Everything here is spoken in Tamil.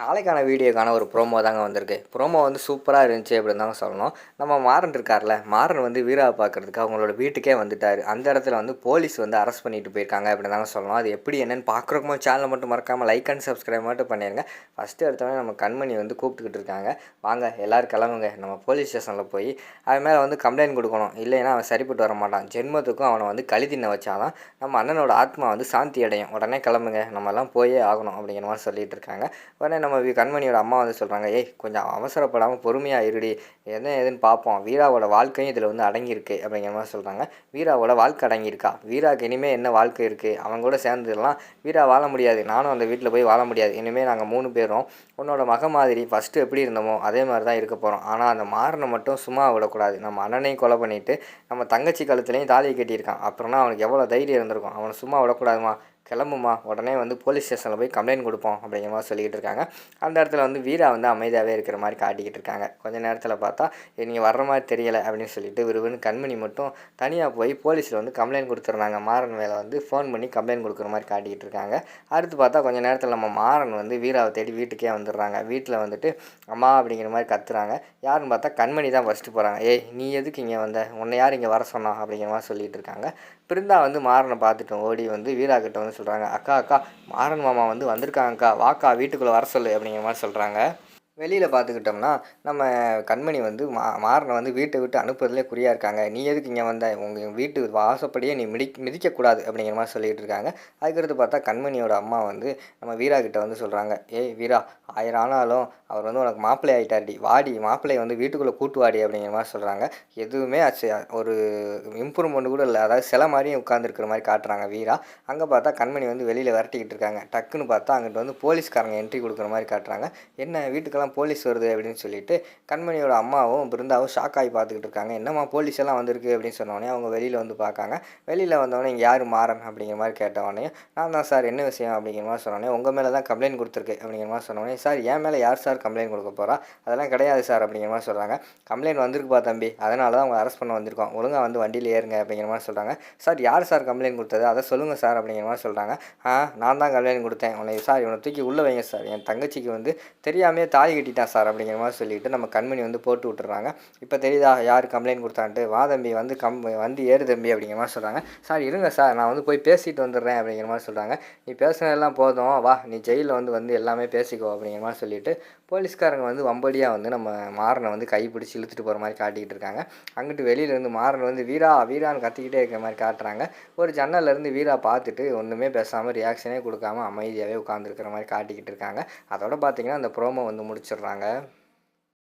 நாளைக்கான வீடியோக்கான ஒரு ப்ரோமோ தாங்க வந்திருக்கு. ப்ரோமோ வந்து சூப்பராக இருந்துச்சு அப்படின்னு தாங்க சொல்லணும். நம்ம மாறன் இருக்கார்ல மாறன் வந்து வீராவை பார்க்கறதுக்கு அவங்களோட வீட்டுக்கே வந்துட்டார். அந்த இடத்துல வந்து போலீஸ் வந்து அரெஸ்ட் பண்ணிட்டு போயிருக்காங்க அப்படின்னு தாங்க சொல்லணும். அது எப்படி என்னென்னு பார்க்குறக்குமோ சேனலை மட்டும் மறக்காமல் லைக் அண்ட் சப்ஸ்கிரைப் மட்டும் பண்ணிடுங்க ஃபஸ்ட்டு எடுத்தோடனே நம்ம கண்மணி வந்து கூப்பிட்டுக்கிட்டு இருக்காங்க. வாங்க எல்லோரும் கிளம்புங்க. நம்ம போலீஸ் ஸ்டேஷனில் போய் அவன் மேலே வந்து கம்ப்ளைண்ட் கொடுக்கணும். இல்லைன்னா அவன் சரிப்பட்டு வர மாட்டான். ஜென்மத்துக்கும் அவனை வந்து கழி தின்ன வச்சாதான் நம்ம அண்ணனோட ஆத்மா வந்து சாந்தி அடையும். உடனே கிளம்புங்க. நம்மலாம் போயே ஆகணும் அப்படிங்கிற மாதிரி சொல்லிகிட்டு இருக்காங்க. உடனே நம்ம கண்மணியோட அம்மா வந்து சொல்கிறாங்க ஏய் கொஞ்சம் அவசரப்படாமல் பொறுமையாக இருடி. என்ன ஏதுன்னு பார்ப்போம் வீராவோட வாழ்க்கையும் இதில் வந்து அடங்கியிருக்கு அப்படிங்கிற மாதிரி சொல்கிறாங்க வீராவோட வாழ்க்கை அடங்கியிருக்கா? வீராக்கு இனிமேல் என்ன வாழ்க்கை இருக்குது அவன் கூட சேர்ந்துடலாம் வீரா வாழ முடியாது. நானும் அந்த வீட்டில் போய் வாழ முடியாது. இனிமேல் நாங்கள் மூணு பேரும் உன்னோட மக மாதிரி ஃபஸ்ட்டு எப்படி இருந்தோமோ அதே மாதிரி தான் இருக்க போகிறோம் ஆனால் அந்த மாறனை மட்டும் சும்மா விடக்கூடாது. நம்ம அண்ணனையும் கொலை பண்ணிவிட்டு நம்ம தங்கச்சி கழுத்துலையும் தாலியை கட்டியிருக்கான். அப்புறம்னா அவனுக்கு எவ்வளோ தைரியம் இருந்திருக்கும்? அவனை சும்மா விடக்கூடாதுமா? கிளம்புமா? உடனே வந்து போலீஸ் ஸ்டேஷனில் போய் கம்ப்ளைண்ட் கொடுப்போம் அப்படிங்கிற மாதிரி சொல்லிக்கிட்டு இருக்காங்க. அந்த இடத்துல வந்து வீரா வந்து அமைதியாகவே இருக்கிற மாதிரி காட்டிக்கிட்டு இருக்காங்க. கொஞ்ச நேரத்தில் பார்த்தா நீங்கள் வர்ற மாதிரி தெரியலை அப்படின்னு சொல்லிட்டு விறுவிறுன்னு கண்மணி மட்டும் தனியாக போய் போலீஸில் வந்து கம்ப்ளைண்ட் கொடுத்துட்றாங்க. மாறன் மேலே வந்து ஃபோன் பண்ணி கம்ப்ளைண்ட் கொடுக்குற மாதிரி காட்டிக்கிட்டு இருக்காங்க. அடுத்து பார்த்தா கொஞ்ச நேரத்தில் நம்ம மாறன் வந்து வீராவை தேடி வீட்டுக்கே வந்துடுறாங்க. வீட்டில் வந்துட்டு அம்மா அப்படிங்கிற மாதிரி கத்துறாங்க. யாருன்னு பார்த்தா கண்மணி தான் ஃபஸ்ட்டு போகிறாங்க ஏய் நீ எதுக்கு இங்கே வந்த? உன்னை யார் இங்கே வர சொன்னா? அப்படிங்கிற மாதிரி சொல்லிகிட்டு இருக்காங்க. பிருந்தா வந்து மாறனை பார்த்துட்டோம் ஓடி வந்து வீரா கிட்ட வந்து சொல்கிறாங்க அக்கா அக்கா மாறன் மாமா வந்து வந்திருக்காங்கக்கா. வாக்கா வீட்டுக்குள்ளே வர சொல்லு அப்படிங்கிற மாதிரி சொல்கிறாங்க வெளியில் பார்த்துக்கிட்டோம்னா நம்ம கண்மணி வந்து மா மாறனை வந்து வீட்டை விட்டு அனுப்புறதுலே குறியாக இருக்காங்க. நீ எதுக்கு இங்கே வந்த? உங்கள் வீட்டு வாசப்படியே நீ மிதி மிதிக்கக்கூடாது அப்படிங்கிற மாதிரி சொல்லிகிட்டு இருக்காங்க. அதுக்கடுத்து பார்த்தா கண்மணியோட அம்மா வந்து நம்ம வீரா கிட்ட வந்து சொல்கிறாங்க ஏய் வீரா ஆயிரம் ஆனாலும் அவர் வந்து உனக்கு மாப்பிள்ளை ஆகிட்டார்டி வாடி மாப்பிள்ளையை வந்து வீட்டுக்குள்ளே கூட்டு வாடி அப்படிங்கிற மாதிரி சொல்கிறாங்க எதுவுமே ஆச்சு ஒரு இம்ப்ரூவ்மெண்ட் கூட இல்லை. அதாவது சில மாதிரியும் உட்காந்துருக்கிற மாதிரி காட்டுறாங்க வீரா. அங்கே பார்த்தா கண்மணி வந்து வெளியில் விரட்டிக்கிட்டு இருக்காங்க. டக்குன்னு பார்த்தா அங்கிட்டு வந்து போலீஸ்காரங்க என்ட்ரி கொடுக்குற மாதிரி காட்டுறாங்க. என்ன வீட்டுக்கெல்லாம் போலீஸ் வருது அப்படின்னு சொல்லிட்டு கண்மணியோட அம்மாவும் பிருந்தாவும் ஷாக் ஆகி பார்த்துக்கிட்டு இருக்காங்க. என்னம்மா போலீஸ் எல்லாம் வந்திருக்கு அப்படின்னு சொன்னோடனே அவங்க வெளியில் வந்து பார்க்காங்க. வெளியில் வந்தவொடனே இங்கே யார் மாறன் அப்படிங்கிற மாதிரி கேட்டவொடனே நான் தான் சார் என்ன விஷயம்? அப்படிங்கிற மாதிரி சொன்னோடனே உங்கள் மேலே தான் கம்ப்ளைண்ட் கொடுத்துருக்கு. அப்படிங்கிற மாதிரி சொன்னோடனே சார் என் மேலே யார் சார் கம்ப்ளைண்ட் கொடுக்க போகிறா அதெல்லாம் கிடையாது சார் அப்படிங்கிற மாதிரி சொல்கிறாங்க கம்ப்ளைண்ட் வந்திருக்குப்பா தம்பி. அதனால தான் அவங்க அரெஸ்ட் பண்ண வந்திருக்கோம். ஒழுங்காக வந்து வண்டியில் ஏறுங்க அப்படிங்கிற மாதிரி சொல்கிறாங்க சார் யார் சார் கம்ப்ளைண்ட் கொடுத்தது? அதை சொல்லுங்கள் சார் அப்படிங்கிற மாதிரி சொல்கிறாங்க ஆ நான் தான் கம்ப்ளைண்ட் கொடுத்தேன். உன்னை சார் இவனை தூக்கி உள்ளே வைங்க சார் என் தங்கச்சிக்கு வந்து தெரியாமையே தாய் கட்டிட்டான் சார் அப்படிங்கிற மாதிரி சொல்லிட்டு நம்ம கண்மணி வந்து போட்டு விட்டுறாங்க. இப்போ தெரியுதா யார் கம்ப்ளைண்ட் கொடுத்தான்ட்டு? வா தம்பி வந்து கம் வந்து ஏறு தம்பி அப்படிங்கிற மாதிரி சொல்கிறாங்க சார் இருங்க சார் நான் வந்து போய் பேசிட்டு வந்துடுறேன் அப்படிங்கிற மாதிரி சொல்கிறாங்க நீ பேசுனதெல்லாம் போதும் வா நீ ஜெயிலில் வந்து வந்து எல்லாமே பேசிக்கோ அப்படிங்கிற மாதிரி சொல்லிட்டு போலீஸ்காரங்க வந்து வம்படியாக வந்து நம்ம மாறனை வந்து கை பிடிச்சி இழுத்துட்டு போகிற மாதிரி காட்டிக்கிட்டு இருக்காங்க. அங்கிட்டு வெளியில இருந்து மாறன் வந்து வீரா வீரான்னு கத்திக்கிட்டே இருக்கிற மாதிரி காட்டுறாங்க. ஒரு ஜன்னல்ல இருந்து வீரா பார்த்துட்டு ஒன்றுமே பேசாமல் ரியாக்ஷனே கொடுக்காம அமைதியாகவே உட்காந்துருக்கிற மாதிரி காட்டிக்கிட்டு இருக்காங்க. அதோட பார்த்தீங்கன்னா அந்த ப்ரோமோ வந்து வச்சிடுறாங்க